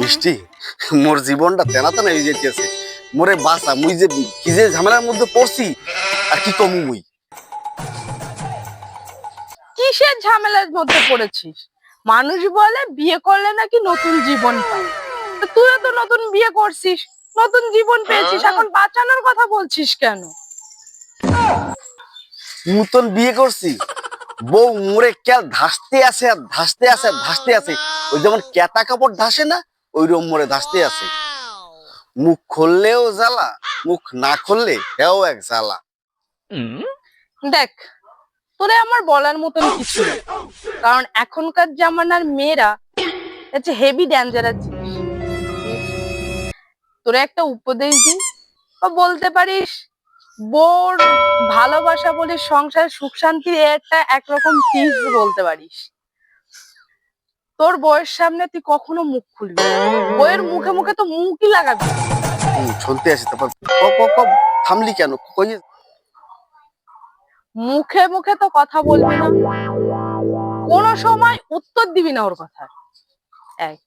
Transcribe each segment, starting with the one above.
বৃষ্টি? মোর জীবনটা তেনা তেনা হয়ে যেতেছে মোরে বাসা মুই যে কি যে ঝামেলার মধ্যে পড়ছি আর কি কমু মুই? কিসের ঝামেলার মধ্যে পড়েছিস? মানুষ বলে বিয়ে করলে নাকি নতুন জীবন পায়। তুইও তো নতুন বিয়ে করছিস নতুন জীবন পেয়েছিস এখন বাঁচানোর কথা বলছিস কেন? নতুন বিয়ে করছি? বউ মোরে কেল ধাসতে আছে আর ধাসতে আছে আর ধাসতে আছে। ওই যেমন কেতা কাপড় ধাসে না ওই রকম মোরে ধাসতে আছে। মুখ খুললেও জ্বালা, মুখ না খুললে এও এক জ্বালা। দেখ, তোরে আমার বলার মতন কিছু কারণ এখনকার জামানার মেয়েরা হচ্ছে হেভি ডেঞ্জারাস তোরে একটা উপদেশ দিই। বা বলতে পারিস, বোর ভালোবাসা বলে সংসার সুখ শান্তির একটা একরকম টিপস বলতে পারিস। তোর বউয়ের সামনে তুই কখনো মুখ খুলবি। বউয়ের মুখে মুখে তো মুখই লাগাবি শুনতে আসি তারপর থামলি কেন? মুখে মুখে তো কথা বলবি না। কোনো সময় উত্তর দিবি না ওর কথা এক।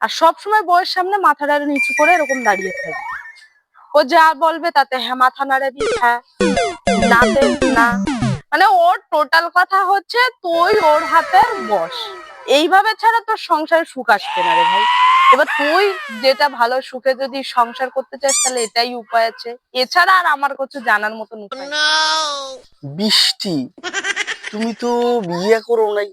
আর সব সময় বউয়ের সামনে মাথাটা নিচু করে এরকম দাঁড়িয়ে থাকবি। ও যা বলবে তাতে হ্যাঁ মাথা নাড়াবি হ্যাঁ। নাতে না। মানে ওর টোটাল কথা হচ্ছে, তুই ওর হাতের বস। এইভাবে ছাড়া তোর সংসারে সুখ আসবে না রে ভাই। এবার তুই যেটা ভালো সুখে যদি সংসার করতে চাস, তাহলে এটাই উপায় আছে। এছাড়া আর আমার কিছু জানার মতন উপায় বৃষ্টি, তুমি তো বিয়ে করো নাই।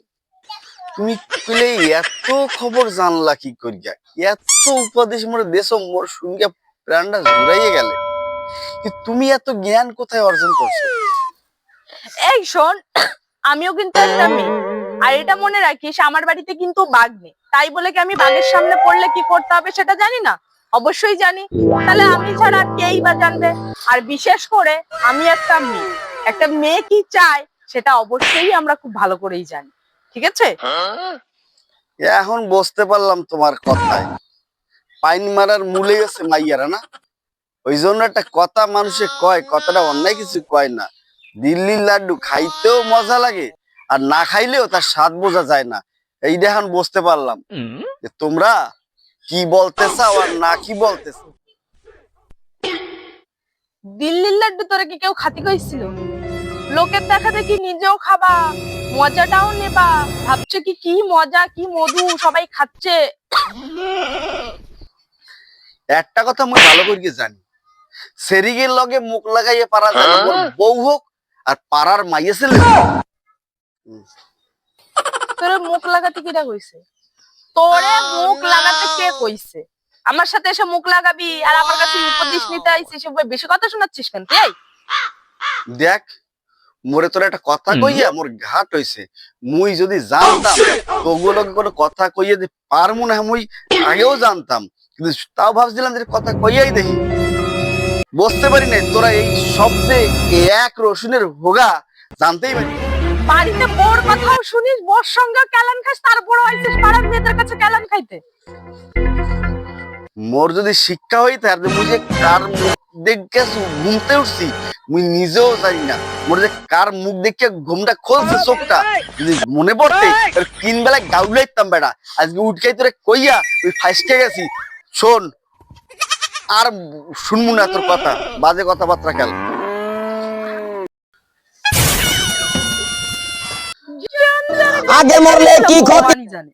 তুমি পেলে এত খবর জানলা কি করিয়া? এত উপদেশ মোর দেশ মোর শুনিয়া প্রাণটা জুড়াইয়ে গেলে। তুমি এত জ্ঞান কোথায় অর্জন করছ? এই শোন আমিও কিন্তু একটা মেয়ে। আর এটা মনে রাখিস আমার বাড়িতে কিন্তু বাঘ নেই। তাই বলে কি আমি বাঘের সামনে পড়লে কি করতে হবে সেটা জানি না? অবশ্যই জানি। তাহলে আমি ছাড়া কেই বা জানবে? আর বিশেষ করে আমি একটা মেয়ে। একটা মেয়ে কি চায় সেটা অবশ্যই আমরা খুব ভালো করেই জানি। ঠিক আছে? এখন বুঝতে পারলাম তোমার কথায়। পাইন মারার মূলে গেছে মাইয়ারা না? ওই জন্য একটা কথা মানুষে কয় কথাটা অন্যায় কিছু কয় না। দিল্লির লাড্ডু খাইতেও মজা লাগে আর না খাইলেও তার স্বাদ বোঝা যায় না। এইটা এখন বুঝতে পারলাম। যে তোমরা কি বলতে চাও আর না কি বলতে চাও? দিল্লির লাড্ডু তোরা কি কেউ খাতি কইছিল? লোকের দেখা দেখি নিজেও খাবা মজাটাও নেবা। ভাবছে কি কি মজা কি মধু সবাই খাচ্ছে। একটা কথা মুই ভালো করে জানি? সেরিগের লগে মুখ লাগাইয়ে পারা যায় বউ হোক আর পাড়ার মাইয়ে ছেলে হোক। তোরে মুখ লাগাতে কিরা কইছে? তোরে মুখ লাগাতে কে কইছে? আমার সাথে এসে মুখ লাগাবি আর আমার কাছে উপদেশ নিতে আইছিস বেশি কথা শোনাচ্ছিস কেন তুই? দেখ মোরে তোর একটা কথা কইয়া মোর ঘাট হইছে। মুই যদি জানতাম তোগুলোকে কোনো কথা কইয়া যে পারমু না মুই আগেও জানতাম। কিন্তু তাও ভাবছিলাম যে কথা কইয়াই দেখি। বুঝতে পারি নাই তোরা এই শব্দে এক রসুনের হোগা জানতেই পারি। বাড়িতে বোর কথাও শুনিস বোর সঙ্গে ক্যালান খাস তারপরও আইছিস পাড়ার মেয়েদের কাছে ক্যালান খাইতে। মোর যদি শিক্ষা হইতে আর মুই যে কার মুখ দেখে ঘুমতে উঠছি মুই নিজেও জানি না। মোর যে কার মুখ দেখে ঘুমটা খুলছে চোখটা যদি মনে পড়তে তিন বেলা গাউলাইতাম বেড়া। আজকে উঠকাই তোরে কইয়া ওই ফাইসকে গেছি। শোন আর শুনব না তোর কথা। বাজে কথাবার্তা খেল। আগে মরলে কি ক্ষতি? জানি জানে।